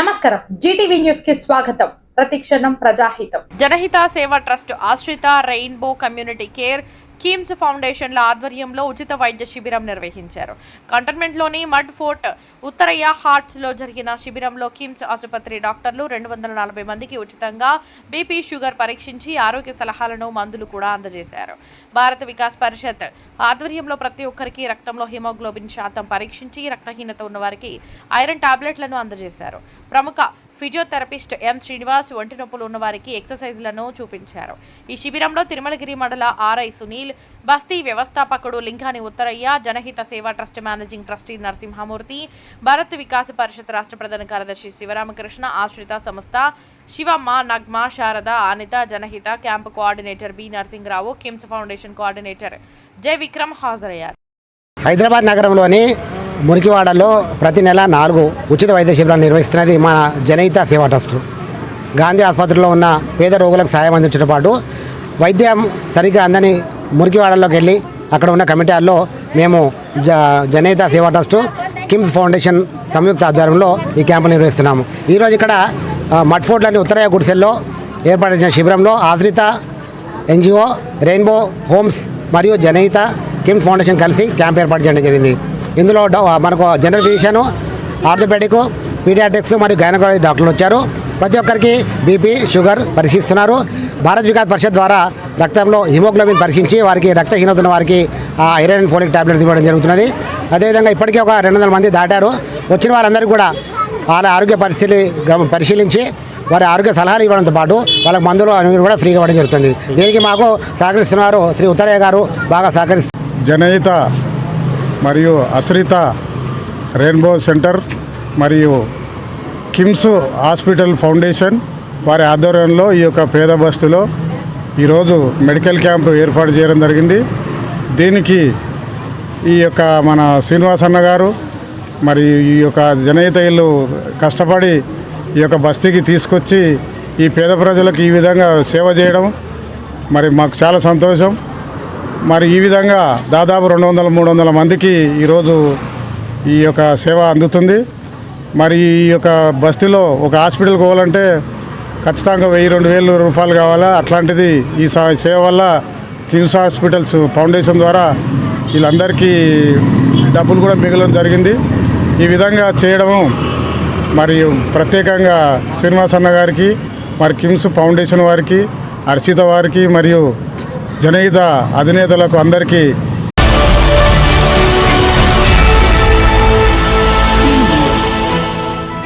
నమస్కారం. జీటీవీ న్యూస్కి స్వాగతం. ప్రతిక్షణం ప్రజాహితం. Janahita Seva trust Ashrita rainbow community care KIMS ఫౌండేషన్ల ఆధ్వర్యంలో ఉచిత వైద్య శిబిరం నిర్వహించారు. కంటోన్మెంట్లోని మడ్ ఫోర్ట్ ఉత్తరయ్య హార్ట్స్లో జరిగిన శిబిరంలో కిమ్స్ ఆసుపత్రి డాక్టర్లు రెండు వందల నలభై మందికి ఉచితంగా బీపీ షుగర్ పరీక్షించి ఆరోగ్య సలహాలను మందులు కూడా అందజేశారు. భారత వికాస్ పరిషత్ ఆధ్వర్యంలో ప్రతి ఒక్కరికి రక్తంలో హిమోగ్లోబిన్ శాతం పరీక్షించి రక్తహీనత ఉన్న వారికి ఐరన్ టాబ్లెట్లను అందజేశారు. ప్రముఖ ఫిజియోథెరపిస్ట్ ఎం శ్రీనివాస్ ఒంటి నొప్పులు ఉన్నవారికి ఎక్సర్సైజ్లను చూపించారు. ఈ శిబిరంలో తిరుమలగిరి మండల ఆర్ఐ సునీల్ బస్తీ వ్యవస్థాపకుడు Lingani Uttarayya Janahita Seva trust managing trustee Narasimhamurthy Bharat Vikas Parishad రాష్ట్ర ప్రధాన కార్యదర్శి శివరామకృష్ణ ఆశ్రిత సంస్థ Sivamma Nagma Sharada Anitha Janahita camp coordinator B Narasimharao KIMS foundation coordinator Jai Vikram హాజరయ్యారు. హైదరాబాద్ నగరంలోని మురికివాడలో ప్రతి నెల నాలుగు ఉచిత వైద్య శిబిరాలు నిర్వహిస్తున్నది మన జనహిత సేవా ట్రస్ట్. గాంధీ ఆసుపత్రిలో ఉన్న పేద రోగులకు సాయం అందించడం పాటు వైద్యం సరిగ్గా అందని మురికివాడల్లోకి వెళ్ళి అక్కడ ఉన్న కమిటీల్లో మేము జ జనహిత సేవా ట్రస్ట్ కిమ్స్ ఫౌండేషన్ సంయుక్త ఆధ్వర్యంలో ఈ క్యాంపు నిర్వహిస్తున్నాము. ఈరోజు ఇక్కడ ఆ, మడ్ఫోర్ట్లోని ఉత్తరయ్య గుడిసెల్లో ఏర్పాటు చేసిన శిబిరంలో ఆశ్రిత ఎన్జిఓ రెయిన్బో హోమ్స్ మరియు జనహిత కిమ్స్ ఫౌండేషన్ కలిసి క్యాంప్ ఏర్పాటు చేయడం జరిగింది. ఇందులో మనకు జనరల్ ఫిజిషియన్ ఆర్థోపెడిక్ పీడియాటిక్స్ మరియు గైనకాలజీ డాక్టర్లు వచ్చారు. ప్రతి ఒక్కరికి బీపీ షుగర్ పరీక్షిస్తున్నారు భారత్ వికాస్ పరిషత్ ద్వారా రక్తంలో హిమోగ్లోబిన్ పరీక్షించి వారికి రక్తహీనత ఉన్న వారికి ఆ ఐరన్ ఫోలిక్ టాబ్లెట్స్ ఇవ్వడం జరుగుతున్నది. అదేవిధంగా ఇప్పటికే ఒక రెండు వందల మంది దాటారు. వచ్చిన వారందరికీ కూడా వాళ్ళ ఆరోగ్య పరిస్థితి పరిశీలించి వారి ఆరోగ్య సలహాలు ఇవ్వడంతో పాటు వాళ్ళకి మందులు అనేవి కూడా ఫ్రీగా ఇవ్వడం జరుగుతుంది. దీనికి మాకు సహకరిస్తున్నారు శ్రీ ఉత్తరయ్య గారు బాగా సహకరిస్తారు జనహిత మరియు అశ్రిత రెయిన్బో సెంటర్ మరియు కిమ్స్ హాస్పిటల్ ఫౌండేషన్ వారి ఆధ్వర్యంలో ఈ యొక్క పేద బస్తులో ఈరోజు మెడికల్ క్యాంప్ ఏర్పాటు చేయడం జరిగింది. దీనికి ఈ యొక్క మన శ్రీనివాస గారు మరి ఈ యొక్క జనహిత ఇల్లు కష్టపడి ఈ యొక్క బస్తీకి తీసుకొచ్చి ఈ పేద ప్రజలకు ఈ విధంగా సేవ చేయడం మరి మాకు చాలా సంతోషం. మరి ఈ విధంగా దాదాపు రెండు వందల మూడు వందల మందికి ఈరోజు ఈ యొక్క సేవ అందుతుంది. మరి ఈ యొక్క బస్తీలో ఒక హాస్పిటల్కి పోవాలంటే ఖచ్చితంగా వెయ్యి రెండు వేలు రూపాయలు కావాలా? అట్లాంటిది ఈ సా- సేవ వల్ల కిమ్స్ హాస్పిటల్స్ ఫౌండేషన్ ద్వారా వీళ్ళందరికీ డబ్బులు కూడా మిగలడం జరిగింది. ఈ విధంగా చేయడము మరియు ప్రత్యేకంగా శ్రీనివాసన్న గారికి మరి కిమ్స్ ఫౌండేషన్ వారికి హర్షిత వారికి మరియు జనహిత అధినేతలకు అందరికీ